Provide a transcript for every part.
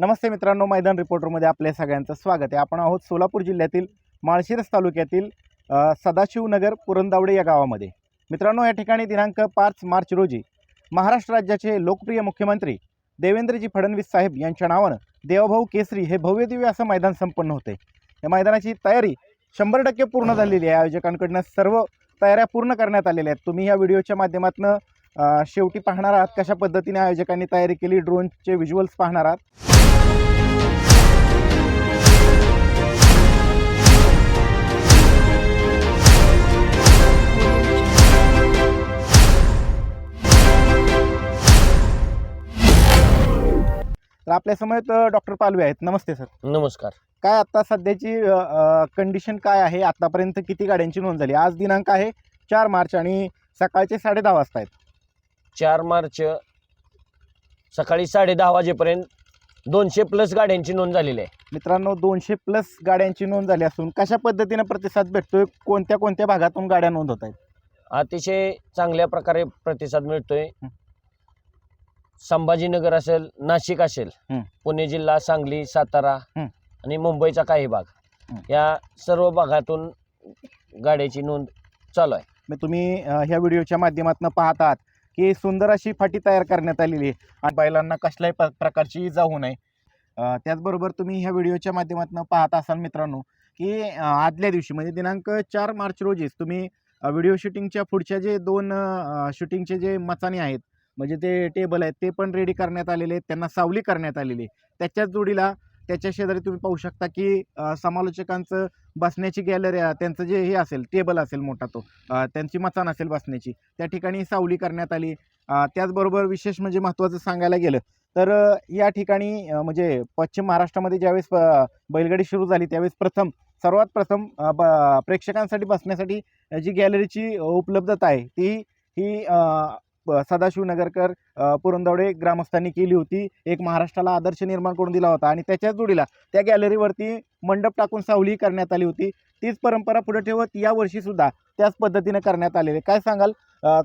नमस्ते मित्रांनो मैदान रिपोर्टरमध्ये आपल्या सगळ्यांचं स्वागत आहे. आपण आहोत सोलापूर जिल्ह्यातील माळशिरस तालुक्यातील सदाशिवनगर पुरंदावडे या गावामध्ये. मित्रांनो या ठिकाणी दिनांक पाच मार्च रोजी महाराष्ट्र राज्याचे लोकप्रिय मुख्यमंत्री देवेंद्रजी फडणवीस साहेब यांच्या नावानं देवभाऊ केसरी हे भव्यदिव्य असं मैदान संपन्न होते. या मैदानाची तयारी शंभर टक्के पूर्ण झालेली आहे. आयोजकांकडनं सर्व तयाऱ्या पूर्ण करण्यात आलेल्या आहेत. तुम्ही या व्हिडिओच्या माध्यमातून शेवटी पाहणार आहात कशा पद्धतीने आयोजकांनी तयारी केली ड्रोनचे व्हिज्युअल्स पाहणार आहात. तर आपल्यासमोर डॉक्टर पालवे आहेत. नमस्ते सर. नमस्कार. काय आता सध्याची कंडिशन काय आहे? आतापर्यंत किती गाड्यांची नोंद झाली? आज दिनांक आहे चार मार्च आणि सकाळचे साडे दहा वाजता आहेत चार मार्च सकाळी साडे दहा वाजेपर्यंत दोनशे प्लस गाड्यांची नोंद झालेली आहे मित्रांनो दोनशे प्लस गाड्यांची नोंद झाली असून कशा पद्धतीनं प्रतिसाद भेटतोय कोणत्या कोणत्या भागातून गाड्या नोंद होत आहेत अतिशय चांगल्या प्रकारे प्रतिसाद मिळतोय. संभाजीनगर असेल नाशिक असेल हं. पुणे जिल्हा सांगली सातारा हं. आणि मुंबईचा काही भाग हं. या सर्व भागातून गाड्याची नोंद चालू आहे मग तुम्ही अ, ह्या व्हिडिओच्या माध्यमातून पाहत आहात की सुंदर अशी फाटी तयार करण्यात आलेली आहे. आणि बैलांना कसल्याही प प्रकारची इजा होऊ नये. त्याचबरोबर तुम्ही ह्या व्हिडिओच्या माध्यमातून पाहत असाल मित्रांनो की आदल्या दिवशी म्हणजे दिनांक चार मार्च रोजीच तुम्ही व्हिडिओ शूटिंगच्या पुढच्या जे दोन शूटिंगचे जे मचाणी आहेत म्हणजे ते टेबल आहेत ते पण रेडी करण्यात आलेले आहेत त्यांना सावली करण्यात आलेली आहे. त्याच्याच जोडीला त्याच्या शेजारी तुम्ही पाहू शकता की समालोचकांचं बसण्याची गॅलरी त्यांचं जे हे असेल टेबल असेल मोठा तो त्यांची मचान असेल बसण्याची त्या ठिकाणी सावली करण्यात आली. त्याचबरोबर विशेष म्हणजे महत्त्वाचं सांगायला गेलं तर या ठिकाणी म्हणजे पश्चिम महाराष्ट्रामध्ये ज्यावेळेस बैलगाडी सुरू झाली त्यावेळेस प्रथम सर्वात प्रथम ब प्रेक्षकांसाठी बसण्यासाठी जी गॅलरीची उपलब्धता आहे ती ही सदाशिव नगरकर पुरंदवडे ग्रामस्थांनी केली होती. एक महाराष्ट्राला आदर्श निर्माण करून दिला होता आणि त्याच्याच जोडीला त्या गॅलरीवरती मंडप टाकून सावली करण्यात आली होती. तीच परंपरा पुढे ठेवत यावर्षी सुद्धा त्याच पद्धतीनं करण्यात आलेले काय सांगाल?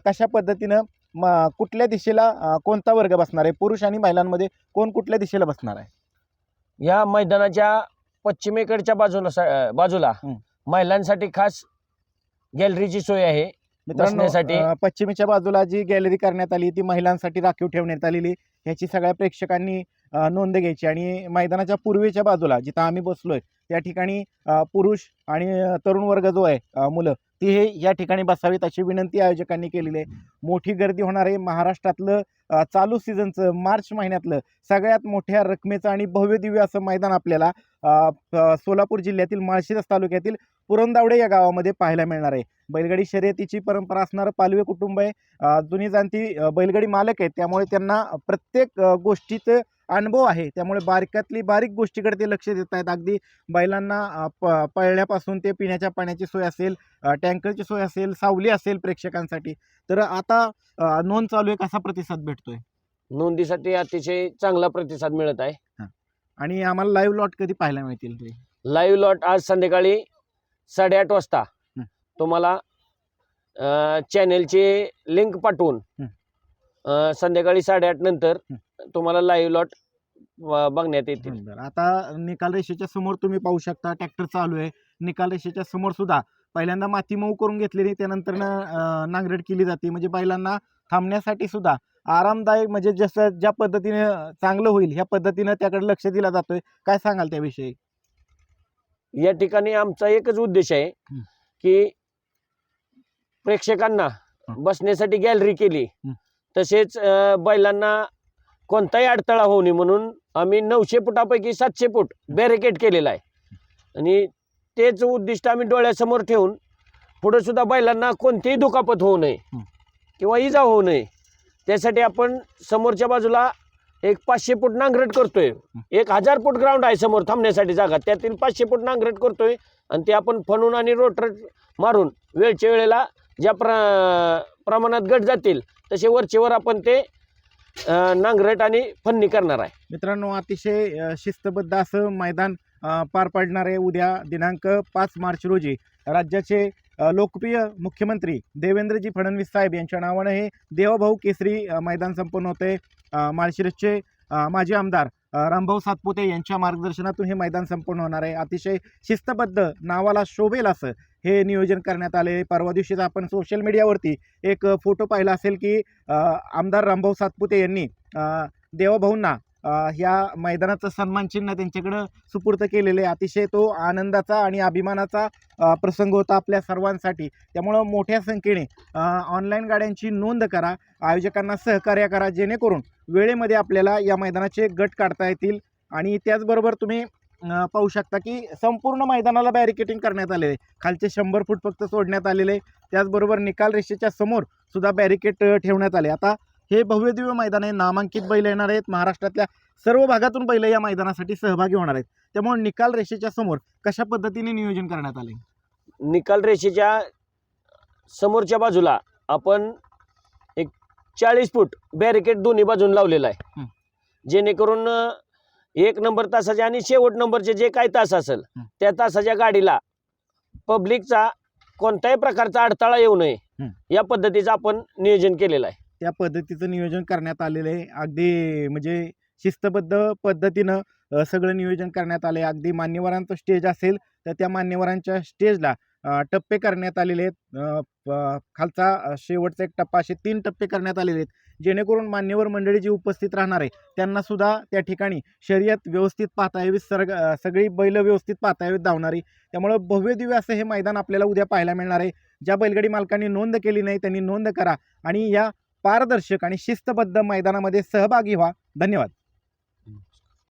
कशा पद्धतीनं म कुठल्या दिशेला कोणता वर्ग बसणार आहे? पुरुष आणि महिलांमध्ये कोण कुठल्या दिशेला बसणार आहे? या मैदानाच्या पश्चिमेकडच्या बाजूला बाजूला. महिलांसाठी खास गॅलरीची सोय आहे. मित्रांनो अ, पश्चिमेच्या बाजूला जी गॅलरी करण्यात आली ती महिलांसाठी राखीव ठेवण्यात आलेली ह्याची सगळ्या प्रेक्षकांनी अ, नोंद घ्यायची. आणि मैदानाच्या पूर्वेच्या बाजूला जिथं आम्ही बसलोय त्या ठिकाणी अ, पुरुष आणि अ, तरुण वर्ग जो आहे अ, मुलं ती हे या ठिकाणी बसावीत अशी विनंती आयोजकांनी केलेली आहे. मोठी गर्दी होणार आहे. महाराष्ट्रातलं चालू सीझनचं मार्च महिन्यातलं सगळ्यात मोठ्या रकमेचं आणि भव्य दिव्य असं मैदान आपल्याला सोलापूर जिल्ह्यातील माळशिरस तालुक्यातील पुरंदावडे या गावामध्ये पाहायला मिळणार आहे. बैलगाडी शर्यतीची परंपरा असणारं पालवे कुटुंब आहे. जुनी जाणती बैलगाडी मालक आहेत. त्यामुळे त्यांना प्रत्येक गोष्टीत गोष्टीचं अनुभव आहे. त्यामुळे बारक्यातली बारीक गोष्टीकडे ते लक्ष देत आहेत. अगदी बैलांना प पळण्यापासून ते पिण्याच्या पाण्याची सोय असेल टँकरची सोय असेल सावली असेल प्रेक्षकांसाठी. तर आता नोंद चालू आहे. कसा प्रतिसाद भेटतोय? नोंदीसाठी अतिशय चांगला प्रतिसाद मिळत आहे. आणि आम्हाला लाईव्ह लॉट कधी पाहायला मिळतील लाईव्ह लॉट आज संध्याकाळी साडेआठ वाजता. तुम्हाला चॅनेलची लिंक पाठवून संध्याकाळी साडेआठ नंतर. तुम्हाला लाईव्ह लॉट बघण्यात येतील. बरं आता निकाल रेषेच्या समोर तुम्ही पाहू शकता ट्रॅक्टर चालू आहे. निकाल रेषेच्या समोर सुद्धा पहिल्यांदा माती मऊ करून घेतलेली त्यानंतर नांगरट केली जाते. म्हणजे बैलांना थांबण्यासाठी सुद्धा आरामदायक म्हणजे जसं ज्या पद्धतीने चांगलं होईल ह्या पद्धतीनं त्याकडे लक्ष दिला जातोय. काय सांगाल त्याविषयी? या ठिकाणी आमचा एकच उद्देश आहे हं. की प्रेक्षकांना. बसण्यासाठी गॅलरी केली. हं. तसेच अ, बैलांना कोणताही अडथळा होऊ नये म्हणून आम्ही नऊशे फुटापैकी सातशे फूट बॅरिकेड केलेला आहे. आणि तेच उद्दिष्ट आम्ही डोळ्यासमोर ठेवून पुढे सुद्धा बैलांना कोणतीही दुखापत होऊ नये. किंवा इजा होऊ नये त्यासाठी आपण समोरच्या बाजूला एक पाचशे फूट नांगरट करतोय. एक हजार फूट ग्राउंड आहे समोर थांबण्यासाठी जागा. त्यातील पाचशे फूट नांगरट करतोय आणि ते आपण फणून आणि रोटर मारून वेळच्या वेळेला ज्या प्र प्रमाणात गट जातील तसे वरचे वर आपण ते नांगरट आणि फन्नी करणार आहे. मित्रांनो अतिशय शिस्तबद्ध असं मैदान पार पाडणारे आहे उद्या दिनांक पाच मार्च रोजी राज्याचे लोकप्रिय मुख्यमंत्री देवेंद्रजी फडणवीस साहेब यांच्या नावानं हे देवभाऊ केसरी मैदान संपन्न होते. माळशिरसचे माजी आमदार रामभाऊ सातपुते यांच्या मार्गदर्शनातून हे मैदान संपूर्ण होणार आहे. अतिशय शिस्तबद्ध नावाला शोभेल असं हे नियोजन करण्यात आले परवा दिवशीच आपण सोशल मीडियावरती एक फोटो पाहिला असेल की आमदार रामभाऊ सातपुते यांनी देवाभाऊंना ह्या मैदानाचं सन्मान चिन्ह त्यांच्याकडं सुपूर्त केलेले आहे. अतिशय तो आनंदाचा आणि अभिमानाचा प्रसंग होता आपल्या सर्वांसाठी. त्यामुळं मोठ्या संख्येने ऑनलाईन गाड्यांची नोंद करा. आयोजकांना सहकार्य करा जेणेकरून वेळेमध्ये आपल्याला या मैदानाचे गट काढता येतील. आणि त्याचबरोबर तुम्ही पाहू शकता की संपूर्ण मैदानाला बॅरिकेटिंग करण्यात आलेले आहे. खालचे शंभर फूट फक्त सोडण्यात आलेले आहे. त्याचबरोबर निकाल रेषेच्या समोर सुद्धा बॅरिकेट ठेवण्यात आले आता हे भव्यदिव्य मैदान आहे. नामांकित बैल येणार आहेत. महाराष्ट्रातल्या सर्व भागातून बैल या मैदानासाठी सहभागी होणार आहेत. त्यामुळे निकाल रेषेच्या समोर कशा पद्धतीने नियोजन करण्यात आले? निकाल रेषेच्या समोरच्या बाजूला आपण चाळीस फूट बॅरिकेड दोन्ही बाजून लावलेला आहे. जेणेकरून एक नंबर तासाचे आणि शेवट नंबरचे जे काही तास असेल. त्या तासाच्या गाडीला पब्लिकचा कोणत्याही प्रकारचा अडथळा येऊ नये. या पद्धतीचं आपण नियोजन केलेलं आहे त्या पद्धतीचं नियोजन करण्यात आलेलं आहे अगदी म्हणजे शिस्तबद्ध पद्धतीनं सगळं नियोजन करण्यात आलं आहे अगदी मान्यवरांचं स्टेज असेल तर त्या मान्यवरांच्या स्टेजला टप्पे करण्यात आलेले आहेत. प- खालचा शेवटचा एक टप्पा असे तीन टप्पे करण्यात आलेले आहेत. जेणेकरून मान्यवर मंडळी जी उपस्थित राहणार आहे त्यांनासुद्धा त्या ठिकाणी शर्यत व्यवस्थित पाहता यावी सर्ग सगळी बैल व्यवस्थित पाहता यावीत धावणारी त्यामुळं भव्य दिव्य असं हे मैदान आपल्याला उद्या पाहायला मिळणार आहे. ज्या बैलगाडी मालकांनी नोंद केली नाही त्यांनी नोंद करा आणि या पारदर्शक आणि शिस्तबद्ध मैदानामध्ये सहभागी व्हा. धन्यवाद.